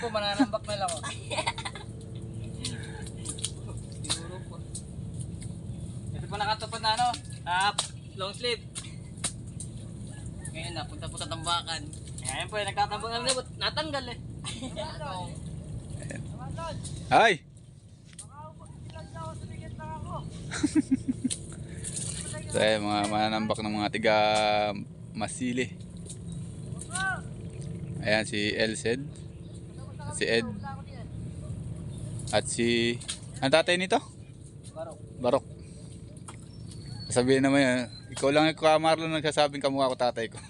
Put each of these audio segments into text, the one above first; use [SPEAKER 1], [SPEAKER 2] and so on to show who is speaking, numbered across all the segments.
[SPEAKER 1] po, mananambak na lang ako. Siguro po. Ito po nakatupad na ano, ah, long sleeve. Ngayon na, punta po sa tambakan. Ngayon po, eh, nagtatambak na. Natanggal eh.
[SPEAKER 2] Ay! so, ayan, mga mananambak ng mga tiga Masili. Ayan, si Elsed. Si Ed. At si... Ang tatay nito?
[SPEAKER 1] Barok.
[SPEAKER 2] Barok. Sabihin naman yan, ikaw lang ikaw Marlon nagsasabing kamukha ko tatay ko.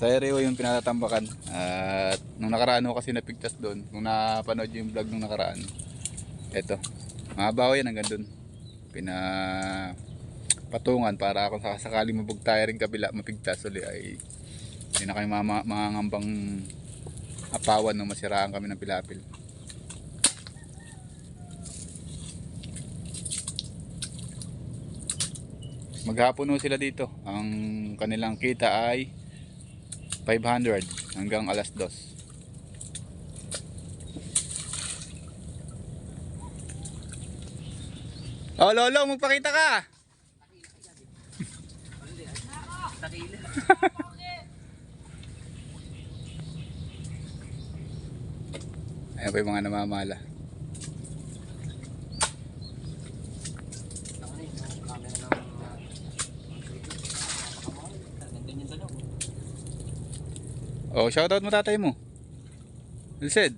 [SPEAKER 2] Sa Ereo yung pinatatambakan. At nung nakaraan ako kasi napigtas doon. Nung napanood yung vlog nung nakaraan. Eto. Mga bawa yan hanggang doon. Pina patungan para kung sakasakali mabugtaya rin kabila mapigtas uli ay hindi na kayo mga, mga ngambang apawan nung masiraan kami ng pilapil. Maghapon sila dito. Ang kanilang kita ay 500 hanggang alas 2. Oh, lolo, magpakita ka.
[SPEAKER 1] Takila.
[SPEAKER 2] Ayan po yung mga namamala. Oh, shoutout mo tatay mo. Lised.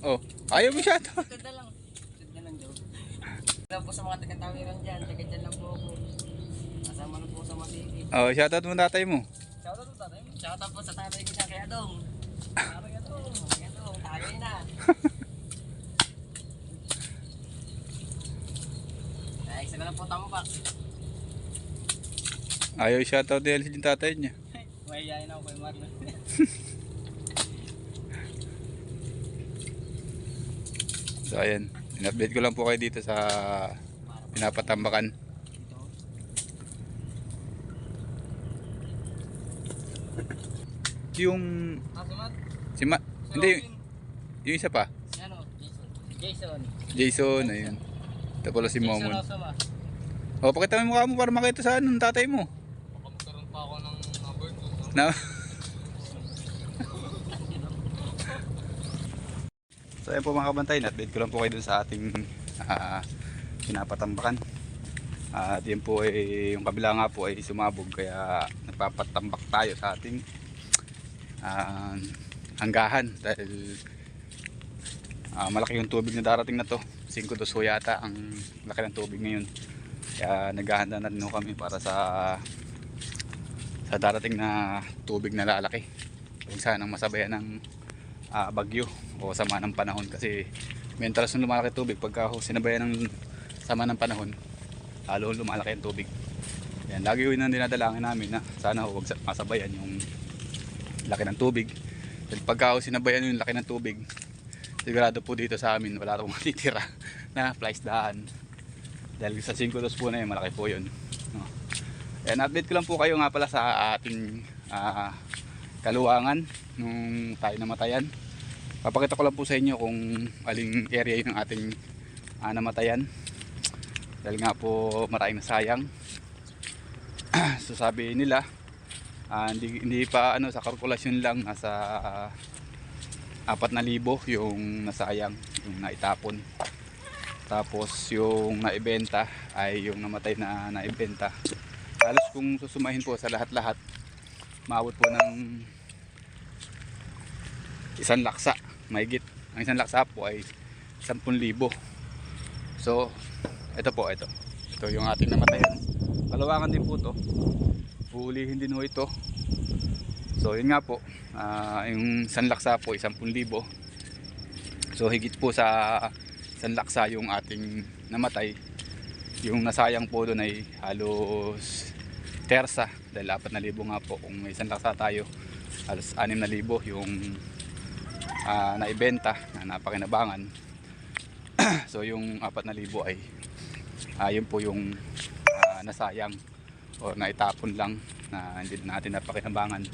[SPEAKER 2] Oh, ayaw mo shoutout.
[SPEAKER 1] Ganda lang. Ganda lang daw. Ganda po sa mga taga-tawiran dyan. Taga dyan lang po ako. Kasama na po sa Masiki.
[SPEAKER 2] Oh, shoutout mo tatay mo.
[SPEAKER 1] Shoutout po tatay mo. Shoutout po sa tatay ko dyan. Kaya dong. Kaya dong.
[SPEAKER 2] Ayaw shoutout ni Elsie yung tatay niya.
[SPEAKER 1] Mahihayin ako kay Marlon.
[SPEAKER 2] So ayan, in-update ko lang po kayo dito sa pinapatambakan. Yung
[SPEAKER 1] Ah, si Matt?
[SPEAKER 2] si Ma,
[SPEAKER 1] Si
[SPEAKER 2] hindi. Yung isa pa.
[SPEAKER 1] Si ano? Jason. Jason.
[SPEAKER 2] Jason, ayun. Ito pala si
[SPEAKER 1] Jason
[SPEAKER 2] Momon.
[SPEAKER 1] Osama.
[SPEAKER 2] Oh, pakita mo yung mukha mo para makita sa ano, ng tatay mo.
[SPEAKER 1] Baka magkaroon pa ako ng number 2.
[SPEAKER 2] Na. so ayan po mga kabantay, update ko lang po kayo dun sa ating ah, pinapatambakan. At yan po ay, yung kabila nga po ay sumabog kaya nagpapatambak tayo sa ating ah, hanggahan dahil ah, malaki yung tubig na darating na to. 5 dos ho yata ang laki ng tubig ngayon. Kaya naghahanda na rin kami para sa sa darating na tubig na lalaki kung saan ang masabayan ng ah, bagyo o sama ng panahon kasi mentalas nung lumalaki tubig pagka sinabayan ng sama ng panahon lalo lumalaki ang tubig yan, lagi yun ang dinadalangin namin na sana ho wag sa- masabayan yung laki ng tubig dahil pagka sinabayan yung laki ng tubig sigurado po dito sa amin wala akong matitira na flies daan dahil sa 5 dos po na yun malaki po yun? Ayan, update ko lang po kayo nga pala sa ating ah, kaluwangan nung tayo namatayan. Papakita ko lang po sa inyo kung aling area yung ating ah, namatayan. Dahil nga po maraming nasayang. so sabi nila, ah, hindi, hindi pa ano sa kalkulasyon lang nasa ah, 4,000 yung nasayang, yung naitapon. Tapos yung naibenta ay yung namatay na naibenta. Halos kung susumahin po sa lahat-lahat maabot po ng isang laksa mahigit. Ang isang laksa po ay 10,000 so ito po ito ito yung ating namatayan kalawangan din po to. Huhulihin din ho ito so yun nga po. Ah, yung isang laksa po 10,000 so higit po sa isang laksa yung ating namatay. Yung nasayang po doon ay halos tersa. Dahil 4,000 nga po. Kung may isang laksa tayo halos 6,000 yung ah, naibenta na napakinabangan. So yung 4,000 ay ah, yun po yung ah, nasayang o naitapon lang na hindi natin napakinabangan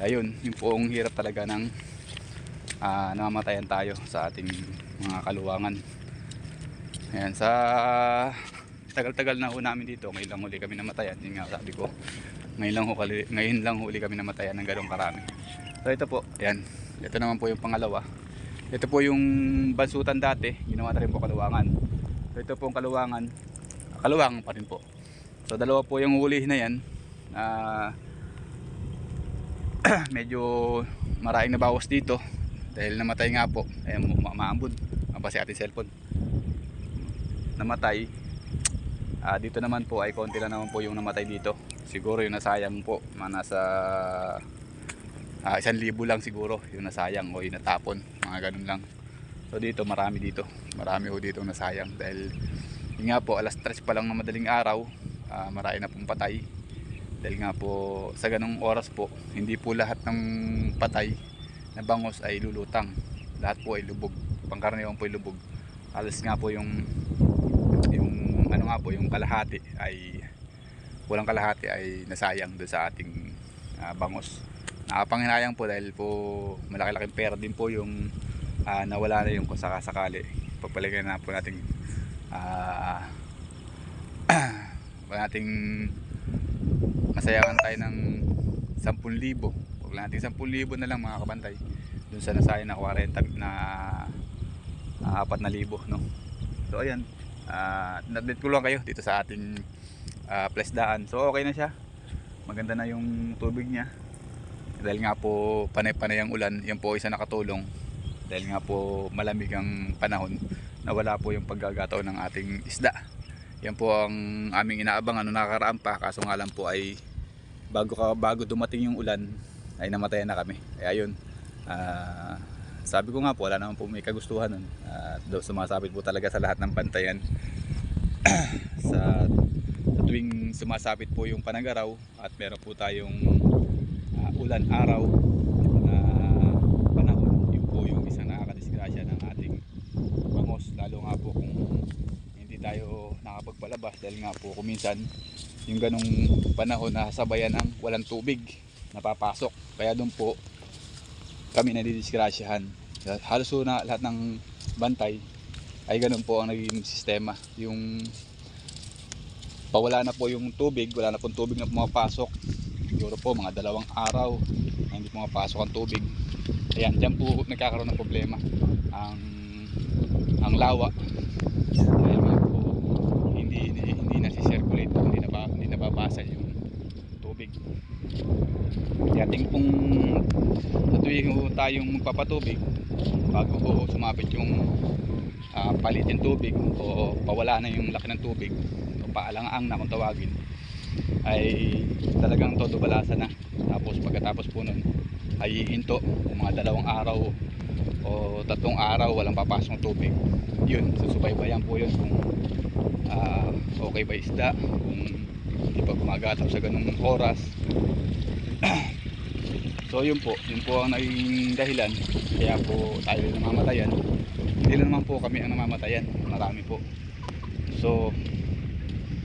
[SPEAKER 2] ayun yung poong hirap talaga ng ah, namamatayan tayo sa ating mga kaluwangan. Ayan sa tagal-tagal na ho namin dito ngayon lang huli kami namatayan. Yun nga sabi ko ngayon lang, ho, kali- ngayon lang huli kami namatayan ng ganong karami. So ito po ayan. Ito naman po yung pangalawa. Ito po yung bansutan dati ginawa na rin po kaluwangan. So ito po ang kaluwangan. Kaluwangan pa rin po. So dalawa po yung huli na yan. Ah, medyo maraming nabawas dito. Dahil namatay nga po. Ma- maambod mapasi ating cellphone. Namatay. Ah, dito naman po ay konti lang naman po yung namatay dito. Siguro yung nasayang po. Mga nasa ah, isang libo lang siguro yung nasayang o yung natapon. Mga ganun lang. So dito marami dito. Marami ho dito nasayang. Dahil yun nga po alas 3 pa lang na madaling araw ah, marami na pong patay dahil nga po sa ganong oras po hindi po lahat ng patay na bangos ay lulutang. Lahat po ay lubog. Pangkaraniwan po ay lubog. Alas nga po yung yung ano nga po yung kalahati ay walang kalahati ay nasayang doon sa ating ah, bangos nakapanginayang po dahil po malaki-laking pera din po yung ah, nawala na yung kung sakasakali. Pagpalagay na po natin ah wala nating masayangan tayo ng 10,000 huwag lang natin 10,000 na lang mga kabantay. Dun sa nasayang na 40 na uh, 4,000 no? So ayan uh, nadit ko lang kayo dito sa ating uh, place daan. So okay na siya. Maganda na yung tubig niya. Dahil nga po panay-panay ang ulan yan po isa nakatulong. Dahil nga po malamig ang panahon na wala po yung paggagataw ng ating isda yan po ang aming inaabangan nung nakakaraan pa. Kaso nga lang po ay bago bago dumating yung ulan ay namatayan na kami. Kaya yun ah, sabi ko nga po wala naman po may kagustuhan nun. At uh, sumasabit po talaga sa lahat ng bantayan. Sa, tuwing sumasabit po yung panagaraw at meron po tayong ah, ulan araw na panahon yun po yung isang nakakadisgrasya ng ating bangos lalo nga po kung hindi tayo nakapagpalabas dahil nga po kuminsan yung ganong panahon na sabayan ng walang tubig napapasok. Kaya doon po kami nadidisgrasyahan. Halos na lahat ng bantay ay ganun po ang naging sistema. Yung pawala na po yung tubig wala na pong tubig na pumapasok. Siguro po mga dalawang araw na hindi pumapasok ang tubig. Ayan dyan po nagkakaroon ng problema. Ang ang lawa dahil nga po hindi hindi, hindi na-circulate hindi na ba, hindi nababasa yung tubig kaya ting pong sa tuwing ho tayong magpapatubig bago ho sumapit yung ah, palitin tubig o pawala na yung laki ng tubig o paalangang na kung tawagin ay talagang todo balasa na. Tapos pagkatapos po nun ay iinto mga dalawang araw o tatlong araw walang papasok ng tubig. Yun susubaybayan po yun kung ah, okay ba isda kung hindi pa gumagataw sa ganung oras so yun po. Yun po ang naging dahilan. Kaya po tayo namamatayan. Hindi lang naman po kami ang namamatayan. Marami po. So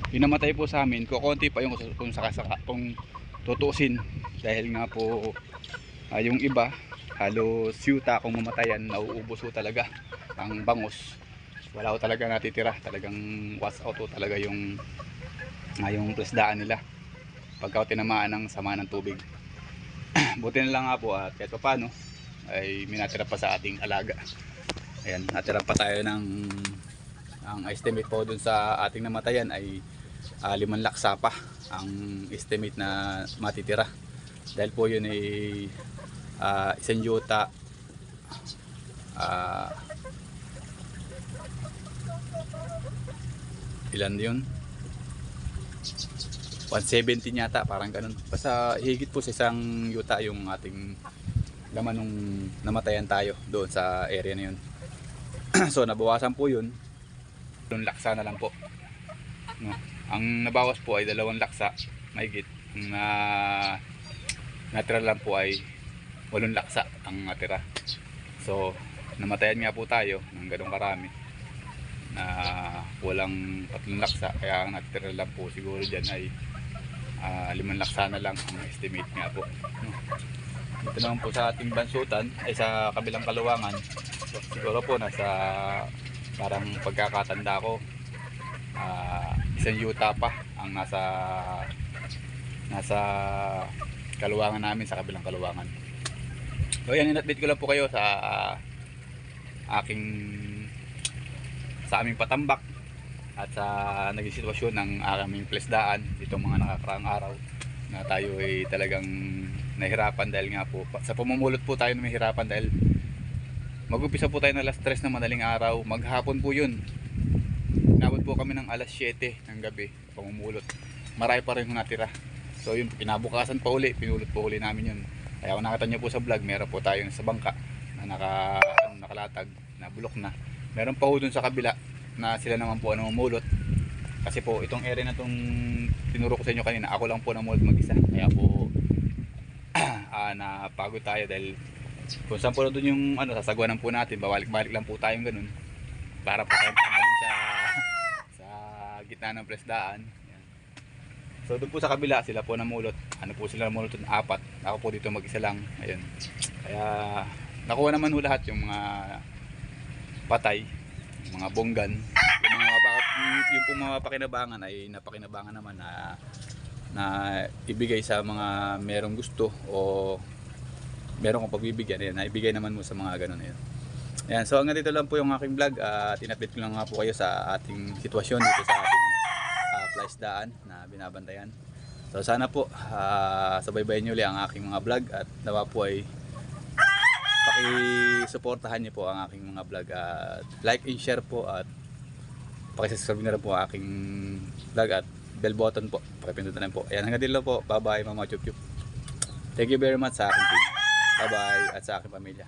[SPEAKER 2] yung po sa amin kukunti pa yung kung sakasaka kung tutuusin. Dahil nga po ah, yung iba halos yuta kung mamatayan nauubos po talaga ang bangus. Wala ko talaga natitira. Talagang wash out po talaga yung uh, yung plasdaan nila. Pagka tinamaan ng sama ng tubig buti na lang nga po at kahit pa paano ay minatira pa sa ating alaga. Ayan natira pa tayo ng ang estimate po dun sa ating namatayan ay uh, limang laksa pa ang estimate na matitira. Dahil po yun ay uh, isang yuta ah, ilan yun 170 yata parang ganun. Basta higit po sa isang yuta yung ating laman nung namatayan tayo doon sa area na yun. So nabawasan po yun. Doon laksa na lang po. No? ang nabawas po ay dalawang laksa mahigit. Ang na natira lang po ay walong laksa ang natira. So namatayan nga po tayo ng ganong karami na walang tatlong laksa. Kaya ang natira lang po siguro dyan ay Ah, limang laksa na lang ang estimate nga po. Dito naman po sa ating bansutan, ay sa kabilang kaluwangan, siguro po nasa parang pagkakatanda ko, ah, isang yuta pa ang nasa nasa kaluwangan namin sa kabilang kaluwangan. So yan, in-update ko lang po kayo sa ah, aking sa aming patambak at sa naging sitwasyon ng aming plesdaan itong mga nakakaraang araw na tayo ay talagang nahirapan dahil nga po sa pumumulot po tayo nahihirapan dahil mag-umpisa po tayo ng alas 3 ng madaling araw. Maghapon po yun. Inabot po kami ng alas 7 ng gabi pumumulot marami pa rin natira. So yun kinabukasan pa uli pinulot po uli namin yun. Kaya kung nakita nyo po sa vlog meron po tayong sa bangka na naka, ano, nakalatag na bulok na. Meron pa po dun sa kabila na sila naman po ang namumulot. Kasi po itong area na itong tinuro ko sa inyo kanina ako lang po namulot mag isa kaya po ah, napagod tayo dahil kung saan po na dun yung ano sasagwanan po natin babalik-balik lang po tayong ganun. Para po tayong tanga dun sa sa gitna ng presdaan so doon po sa kabila sila po namulot. Ano po sila namulot? Ng apat. Ako po dito mag isa lang. Ayun kaya nakuha naman ho lahat yung mga patay mga bonggan yung mga yung, pong mga ay napakinabangan naman na na ibigay sa mga merong gusto o merong kong pagbibigyan yan, na ibigay naman mo sa mga ganun yan. Ayan, so hanggang dito lang po yung aking vlog at in-update ko lang nga po kayo sa ating sitwasyon dito sa ating uh, flies daan na binabantayan. So sana po ah, sabaybayan nyo ulit ang aking mga vlog at nawa po ay paki-suportahan niyo po ang aking mga vlog at like and share po at paki-subscribe na rin po ang aking vlog at bell button po. Pakipindutan na rin po. Ayan hanggang dito po. Bye bye mga chup chup. Thank you very much sa aking team. Bye bye at sa aking pamilya